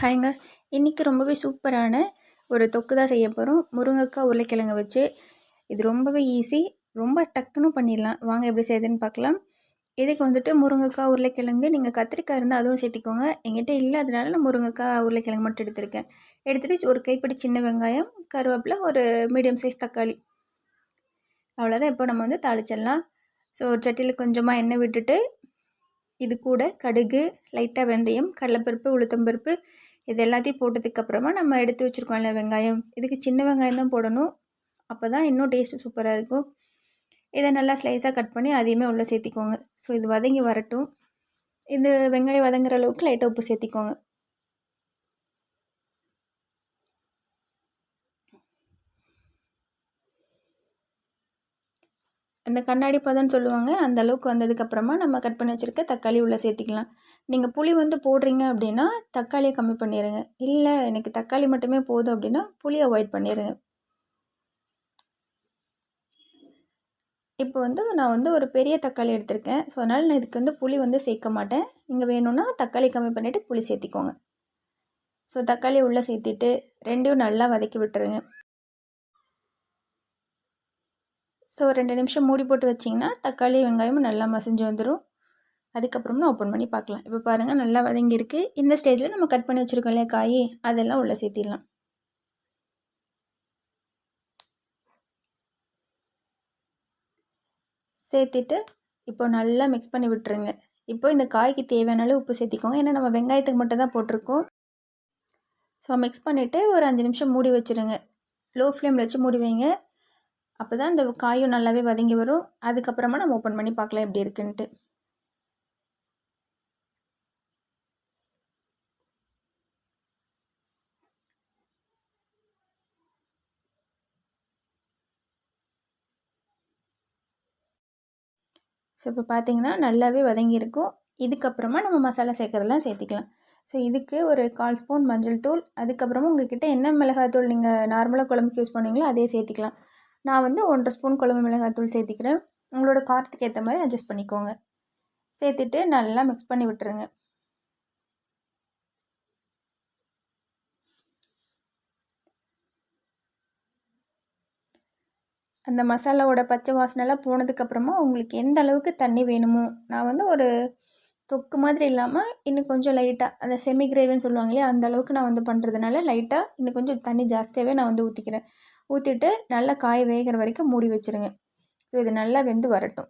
ஹாய்ங்க இன்றைக்கி ரொம்பவே சூப்பரான ஒரு தொக்கு தான் செய்ய போகிறோம் முருங்கைக்காய் உருளைக்கிழங்கு வச்சு. இது ரொம்பவே ஈஸி ரொம்ப டக்குன்னு பண்ணிடலாம். வாங்க எப்படி செய்யுதுன்னு பார்க்கலாம். இதுக்கு வந்துட்டு முருங்கைக்காய் உருளைக்கிழங்கு. நீங்கள் கத்திரிக்காய் இருந்தால் அதுவும் சேர்த்திக்கோங்க. எங்கிட்ட இல்லை. அதனால நான் முருங்கைக்காய் உருளைக்கிழங்கு மட்டும் எடுத்திருக்கேன். எடுத்துகிட்டு ஒரு கைப்பிடி சின்ன வெங்காயம் கருவேப்பிலை ஒரு மீடியம் சைஸ் தக்காளி. அவ்வளோதான் இப்போ நம்ம வந்து தாளிச்சிடலாம். ஸோ சட்டியில் கொஞ்சமாக எண்ணெய் விட்டுட்டு இது கூட கடுகு லைட்டாக வெந்தயம் கடலைப்பருப்பு உளுத்தம்பருப்பு இது எல்லாத்தையும் போட்டதுக்கப்புறமா நம்ம எடுத்து வச்சுருக்கோம்ல வெங்காயம். இதுக்கு சின்ன வெங்காயம் தான் போடணும். அப்போ தான் இன்னும் டேஸ்ட்டு சூப்பராக இருக்கும். இதை நல்லா ஸ்லைஸாக கட் பண்ணி அதையுமே உள்ளே சேர்த்திக்கோங்க. ஸோ இது வதங்கி வரட்டும். இது வெங்காயம் வதங்குற அளவுக்கு லைட்டாக உப்பு சேர்த்திக்கோங்க. அந்த கண்ணாடி பதம்னு சொல்லுவாங்க. அந்த அளவுக்கு வந்ததுக்கப்புறமா நம்ம கட் பண்ணி வச்சுருக்க தக்காளி உள்ளே சேர்த்திக்கலாம். நீங்கள் புளி வந்து போடுறீங்க அப்படின்னா தக்காளியை கம்மி பண்ணிடுங்க இல்லை எனக்கு தக்காளி மட்டுமே போதும் அப்படின்னா புளி அவாய்ட் பண்ணிடுங்க இப்போ வந்து நான் வந்து ஒரு பெரிய தக்காளி எடுத்திருக்கேன். ஸோ அதனால் நான் இதுக்கு வந்து புளி வந்து சேர்க்க மாட்டேன். நீங்கள் வேணும்னா தக்காளி கம்மி பண்ணிவிட்டு புளி சேர்த்திக்கோங்க. ஸோ தக்காளி உள்ளே சேர்த்திட்டு ரெண்டையும் நல்லா வதக்கி விட்டுருங்க. ஸோ ரெண்டு நிமிஷம் மூடி போட்டு வச்சிங்கன்னா தக்காளி வெங்காயமும் நல்லா மசிஞ்சு வந்துடும் அதுக்கப்புறமா ஓப்பன் பண்ணி பார்க்கலாம். இப்போ பாருங்கள் நல்லா வதங்கியிருக்கு. இந்த ஸ்டேஜில் நம்ம கட் பண்ணி வச்சுருக்கோம் இல்லையா காய்? அதெல்லாம் உள்ளே சேர்த்திடலாம். சேர்த்துட்டு இப்போ நல்லா மிக்ஸ் பண்ணி விட்டுருங்க. இப்போ இந்த காய்க்கு தேவையான அளவு உப்பு சேர்த்திக்கோங்க. ஏன்னா நம்ம வெங்காயத்துக்கு மட்டும் தான் போட்டிருக்கோம். ஸோ மிக்ஸ் பண்ணிவிட்டு ஒரு அஞ்சு நிமிஷம் மூடி வச்சுருங்க. லோ ஃப்ளேமில் வச்சு மூடி வைங்க. அப்போ தான் இந்த காயும் நல்லாவே வதங்கி வரும். அதுக்கப்புறமா நம்ம ஓப்பன் பண்ணி பார்க்கலாம் எப்படி இருக்குன்ட்டு. ஸோ இப்போ பார்த்தீங்கன்னா நல்லாவே வதங்கியிருக்கும் இதுக்கப்புறமா நம்ம மசாலா சேர்க்குறதெல்லாம் சேர்த்திக்கலாம். ஸோ இதுக்கு ஒரு கால் ஸ்பூன் மஞ்சள் தூள். அதுக்கப்புறமா உங்கள்கிட்ட என்ன மிளகாத்தூள் நீங்கள் நார்மலாக குழம்புக்கு யூஸ் பண்ணுவீங்களோ அதே சேர்த்திக்கலாம். நான் வந்து ஒன்றரை ஸ்பூன் குழம்பு மிளகாய்த்தூள் சேர்த்திக்கிறேன். உங்களோட காரத்துக்கு ஏற்ற மாதிரி அட்ஜஸ்ட் பண்ணிக்கோங்க. சேர்த்துட்டு நல்லா மிக்ஸ் பண்ணி விட்டுருங்க. அந்த மசாலாவோட பச்சை வாசனைலாம் போனதுக்கப்புறமா உங்களுக்கு எந்த அளவுக்கு தண்ணி வேணுமோ நான் வந்து ஒரு தொக்கு மாதிரி இல்லாமல் இன்னும் கொஞ்சம் லைட்டாக அந்த செமி கிரேவின்னு சொல்லுவாங்க இல்லையா அந்த அளவுக்கு நான் வந்து பண்ணுறதுனால லைட்டாக இன்னும் கொஞ்சம் தண்ணி ஜாஸ்தியாகவே நான் வந்து ஊற்றிக்கிறேன் ஊற்றிட்டு நல்லா காய் வேகிற வரைக்கும் மூடி வச்சுருங்க. ஸோ இது நல்லா வெந்து வரட்டும்.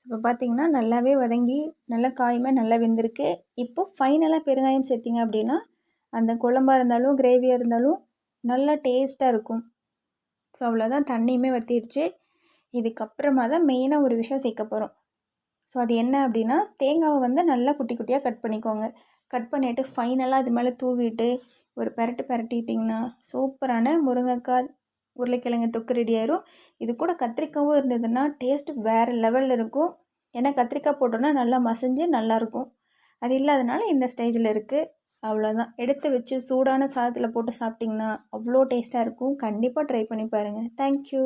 ஸோ இப்போ பார்த்தீங்கன்னா நல்லாவே வதங்கி நல்லா காயுமே நல்லா வெந்திருக்கு. இப்போ ஃபைனலாக பெருங்காயம் சேர்த்திங்க அப்படின்னா அந்த குழம்பாக இருந்தாலும் கிரேவியாக இருந்தாலும் நல்லா டேஸ்ட்டாக இருக்கும். ஸோ அவ்வளோதான் தண்ணியுமே வற்றிடுச்சு இதுக்கப்புறமா தான் மெயினாக ஒரு விஷயம் சேர்க்க போகிறோம் ஸோ அது என்ன அப்படின்னா தேங்காவை வந்து நல்லா குட்டி குட்டியாக கட் பண்ணிக்கோங்க. கட் பண்ணிவிட்டு ஃபைனலாக அது மேலே தூவிட்டு ஒரு பெரட்டு பரட்டிட்டிங்கன்னா சூப்பரான முருங்கைக்காய் உருளைக்கிழங்கு தொக்கு ரெடி ஆயிரும். இது கூட கத்திரிக்காவும் இருந்ததுன்னா டேஸ்ட்டு வேறு லெவலில் இருக்கும். ஏன்னா கத்திரிக்காய் போட்டோன்னா நல்லா மசிஞ்சு நல்லாயிருக்கும் அது இல்லாதனால இந்த ஸ்டேஜில் இருக்குது அவ்வளோதான் எடுத்து வச்சு சூடான சாதத்தில் போட்டு சாப்பிட்டிங்கன்னா அவ்வளோ டேஸ்ட்டாக இருக்கும். கண்டிப்பாக ட்ரை பண்ணி பாருங்கள் தேங்க்யூ